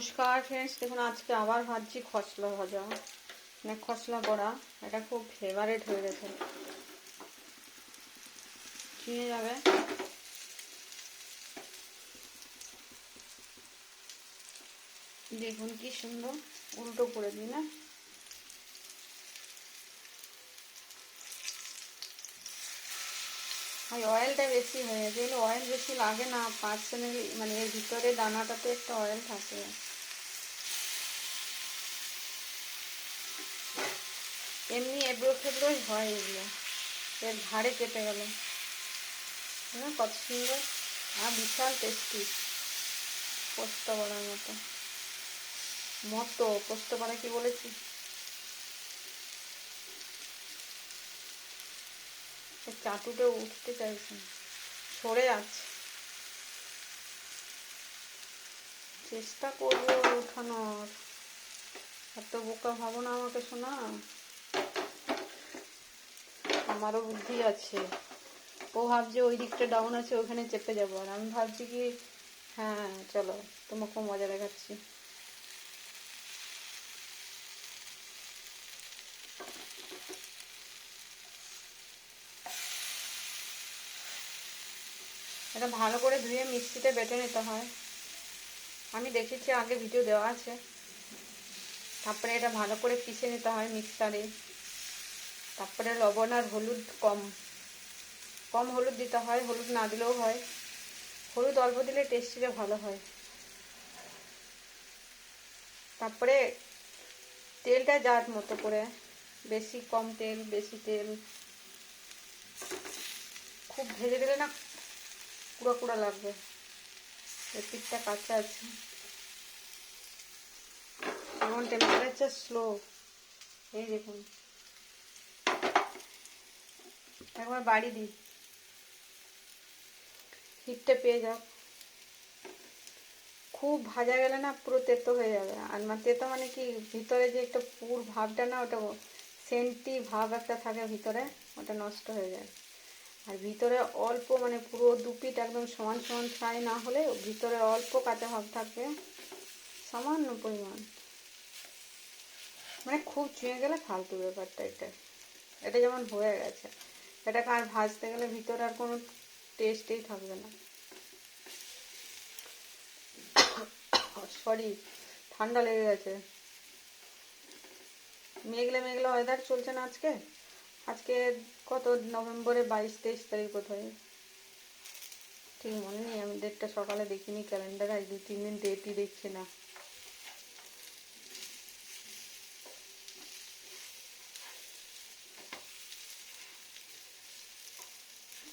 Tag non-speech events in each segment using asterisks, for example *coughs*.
নমস্কার ফ্রেন্ডস দেখুন আজকে আবার ভাজছি খসলা ভাজা। মানে খসলা বড়া, এটা খুব ফেভারেট হয়ে গেছে। চিনে যাবে? দেখুন কি সুন্দর, উল্টো করে দিই, না? আর অয়েলটা বেশি হয়ে গেছে অয়েল বেশি লাগে না পার্সোনাল মানে এর ভিতরে দানাটাতে একটা অয়েল থাকে। এমনি এবড়ো ফেবড়োই হয় এগুলো। এর ঘাড়ে কেটে গেল। হ্যাঁ কত সুন্দর। আর বিশাল টেস্টি। পোস্ত বড়ার মতো। মতো পোস্ত বড়া কি বলেছি? চাটুটা উঠতে চাইছে সরে আছে চেষ্টা করব ওঠানোর। এত বোকা ভাবো না আমাকে শোনা। আমারও বুদ্ধি আছে। ও ভাবছে ওই দিকটা ডাউন আছে, ওখানে চেপে যাব। আর আমি ভাবছি কি হ্যাঁ চলো তোমাকেও মজা দেখাচ্ছি। এটা ভালো করে ধুয়ে মিক্সিতে বেটে নিতে হয়। আমি দেখেছি, আগে ভিডিও দেওয়া আছে। তারপরে এটা ভালো করে পিষে নিতে হয় মিক্সারে। তারপরে লবণ আর হলুদ কম। কম হলুদ দিতে হয়, হলুদ না দিলেও হয়। হলুদ অল্প দিলে টেস্টিটা ভালো হয়। তারপরে তেলটা যার মতো করে, বেশি কম তেল, বেশি তেল। খুব ভেজে দিলে না কুড়া কুড়া লাগবে। পিঠটা কাঁচা আছে। যেমন টেম্পারেচার স্লো এই দেখুন। একবার বাড়ি দিই। হিটটা পেয়ে যাও। খুব ভাজা গেলে না পুরো তেতো হয়ে যাবে। আর মানে তেতো মানে কি, ভিতরে যে একটা পুর ভাবটা না, ওটা সেন্টি ভাব একটা থাকে ভিতরে, ওটা নষ্ট হয়ে যায়। আর ভিতরে অল্প মানে পুরো দুপিট একদম সমান সমান ফ্রাই না হলে ভিতরে অল্প কাঁচা ভাব থাকবে, সামান্য পরিমাণ। মানে খুব চুঁয়ে গেলে ফালতু ব্যাপারটা এটা। এটা যেমন হয়ে গেছে। এটাকে আর ভাজতে গেলে ভিতরে আর কোনো টেস্টেই থাকবে না। *coughs* সরি ঠান্ডা লেগে গেছে। মেঘলে মেঘলে ওয়েদার চলছে না আজকে? আজকে কত নভেম্বরে বাইশ, তেইশ তারিখ কোথায় ঠিক মনে নেই, আমি ডেটটা সকালে দেখিনি ক্যালেন্ডার আজ দু তিন দিন ডেটই দেখছি না।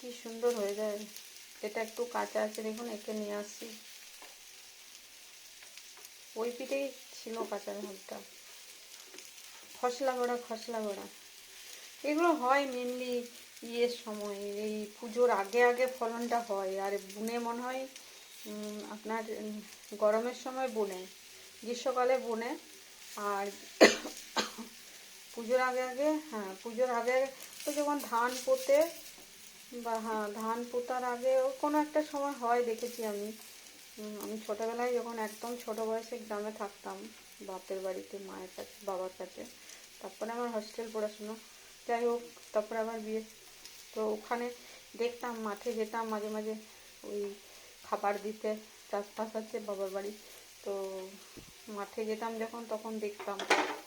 কি সুন্দর হয়ে যায়। এটা একটু কাঁচা আছে, দেখুন, একে নিয়ে আসছি। ওই পিঠেই ছিল কাঁচা ভাবটা খসলা বড়া খসলা বড়া এগুলো হয় মেনলি ইয়ের সময়, এই পুজোর আগে আগে ফলনটা হয়। আর বুনে মনে হয় আপনার গরমের সময় বুনে, গ্রীষ্মকালে বুনে। আর *coughs* পুজোর আগে আগে হ্যাঁ পুজোর আগে, তো যখন ধান পোতে বা হ্যাঁ ধান পোতার আগে কোনো একটা সময় হয়, দেখেছি আমি। আমি ছোটোবেলায় যখন একদম ছোটো বয়সে গ্রামে থাকতাম, বাপের বাড়িতে, মায়ের কাছে, বাবার কাছে, তারপরে আমার হস্টেল পড়াশুনো, যাই হোক, তারপরে আবার বিয়ে। তো ওখানে দেখতাম, মাঠে যেতাম, মাঝে মাঝে ওই খাবার দিতে, চাষবাস আছে বাবার বাড়ি। তো মাঠে যেতাম যখন, তখন দেখতাম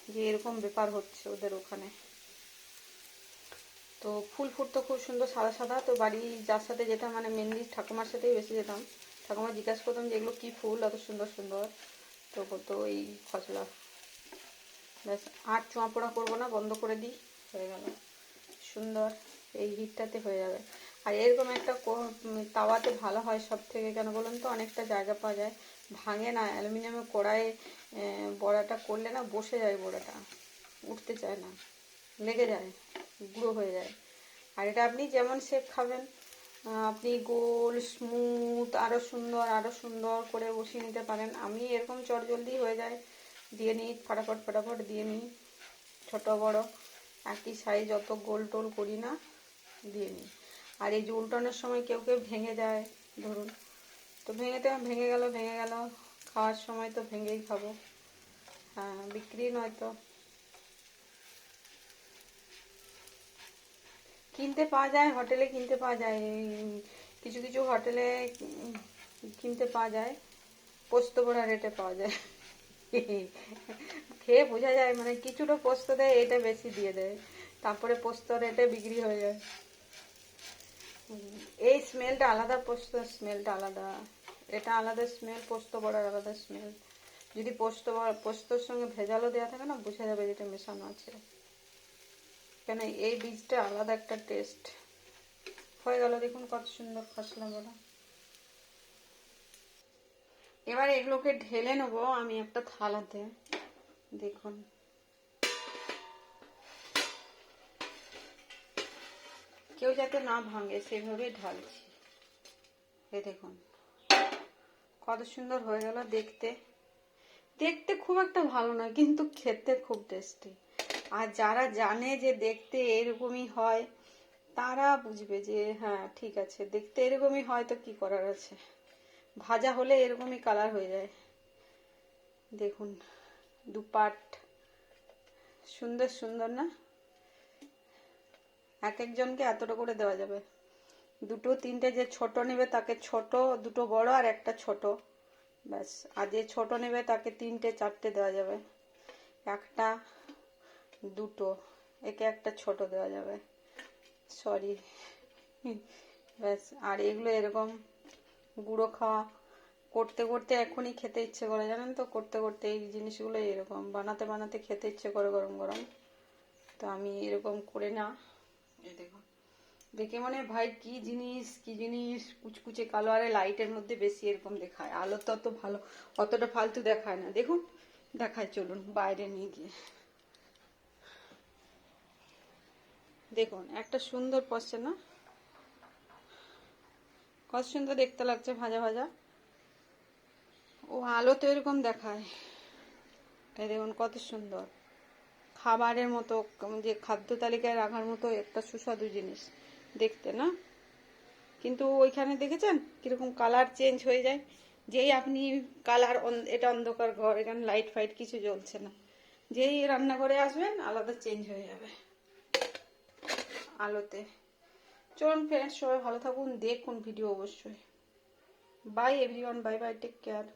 যে এরকম ব্যাপার হচ্ছে ওদের ওখানে। তো ফুল ফুটতো খুব সুন্দর সাদা সাদা। তো বাড়ি যার সাথে যেতাম মানে মেনলি ঠাকুমার সাথেই বেশি যেতাম। ঠাকুমা জিজ্ঞাসা করতাম যে, এগুলো কী ফুল? অত সুন্দর সুন্দর। তো বলতো এই ফসলা ব্যাস, আর চোঁয়া পোড়া করব না, বন্ধ করে দিই, হয়ে গেল। সুন্দর, এই হিটটাতে হয়ে যাবে। আর এরকম একটা তাওয়াতে ভালো হয় সব থেকে কেন বলুন তো? অনেকটা জায়গা পাওয়া যায়। ভাঙে না, অ্যালুমিনিয়ামের কড়াইয়ে বড়াটা করলে না বসে যায় বড়াটা, উঠতে চায় না, লেগে যায়। গুঁড়ো হয়ে যায়। আর এটা আপনি যেমন শেপ খাবেন আপনি গোল স্মুথ আরও সুন্দর আরও সুন্দর করে বসিয়ে নিতে পারেন। আমি এরকম চটজলদি হয়ে যায়, দিয়ে নিই, ফটাফট ফটাফট দিয়ে নিই, ছোটো, বড়, একই সাইজ অত গোল টোল করি না, দিয়ে নিই। আর এই যে উল্টানোর সময় কেউ কেউ ভেঙে যায়, ধরুন। তো ভেঙেতে ভেঙে গেল ভেঙে গেল, খাওয়ার সময় তো ভেঙেই খাব। হ্যাঁ বিক্রি নয় তো। কিনতে পাওয়া যায়, হোটেলে কিনতে পাওয়া যায় কিছু কিছু হোটেলে কিনতে পাওয়া যায়, পোস্ত বড়া রেটে পাওয়া যায়। খেয়ে বোঝা যায় মানে কিছুটা পোস্ত দেয়, এটা বেশি দিয়ে দেয়, তারপরে পোস্ত রেটে বিক্রি হয়ে যায়। এই স্মেলটা আলাদা, পোস্ত স্মেলটা আলাদা। এটা আলাদা স্মেল পোস্ত বড়ার আলাদা স্মেল যদি পোস্ত পোস্তর সঙ্গে ভেজালও দেওয়া থাকে না, বোঝা যাবে যেটা মেশানো আছে। কেন এই বীজটা আলাদা একটা টেস্ট হয়ে গেল দেখুন কত সুন্দর খসলা বড়া। এবার এগুলোকে ঢেলে নেব আমি একটা থালাতে। দেখুন। কেউ যাতে না ভাঙে সেভাবেই ঢালছি। এই দেখুন। কত সুন্দর হয়ে গেল দেখতে। দেখতে খুব একটা ভালো না কিন্তু খেতে খুব টেস্টি আর যারা জানে যে দেখতে এরকমই হয়, তারা বুঝবে যে হ্যাঁ ঠিক আছে, দেখতে এরকমই হয় তো কি করার আছে? ভাজা হলে এরকমই কালার হয়ে যায়। দেখুন, দুপাট, সুন্দর সুন্দর না? এক একজনকে এতটা করে দেওয়া যাবে। দুটো, তিনটে যে ছোট নেবে তাকে ছোট, দুটো বড় আর একটা ছোট। ব্যাস, আর যে ছোট নেবে তাকে তিনটে, চারটে দেওয়া যাবে। একটা দুটো। একে একটা ছোট দেওয়া যাবে। সরি ব্যাস, আর এগুলো এরকম গুঁড়ো খাওয়া করতে করতে এখনই খেতে ইচ্ছে করে, জানেন তো? করতে করতে এই জিনিসগুলো এরকম, বানাতে বানাতে খেতে ইচ্ছে করে গরম গরম। তো আমি এরকম করে না। দেখো। মনে ভাই, কি জিনিস কি জিনিস? কুচকুচে কালো, আরে লাইটের মধ্যে বেশি এরকম দেখায়। আলো তো অত ভালো, অতটা ফালতু দেখায় না। দেখুন, দেখায়, চলুন, বাইরে নিয়ে গিয়ে। দেখুন, একটা সুন্দর পড়ছে না? কত সুন্দর দেখতে লাগছে ভাজা ভাজা। ও আলো তো এরকম দেখায়। দেখুন, কত সুন্দর। খাবারের মতো, যে খাদ্য তালিকায় রাখার মতো একটা সুস্বাদু জিনিস দেখতে, না? কিন্তু ওইখানে দেখেছেন কীরকম কালার চেঞ্জ হয়ে যায়? যেই আপনি কালার এটা অন্ধকার ঘর, এখানে লাইট ফাইট কিছু জ্বলছে না। যেই রান্নাঘরে আসবেন, আলাদা চেঞ্জ হয়ে যাবে। আলোতে। চলুন ফ্রেন্ডস সবাই ভালো থাকুন, দেখুন ভিডিও অবশ্যই। Bye everyone bye bye take care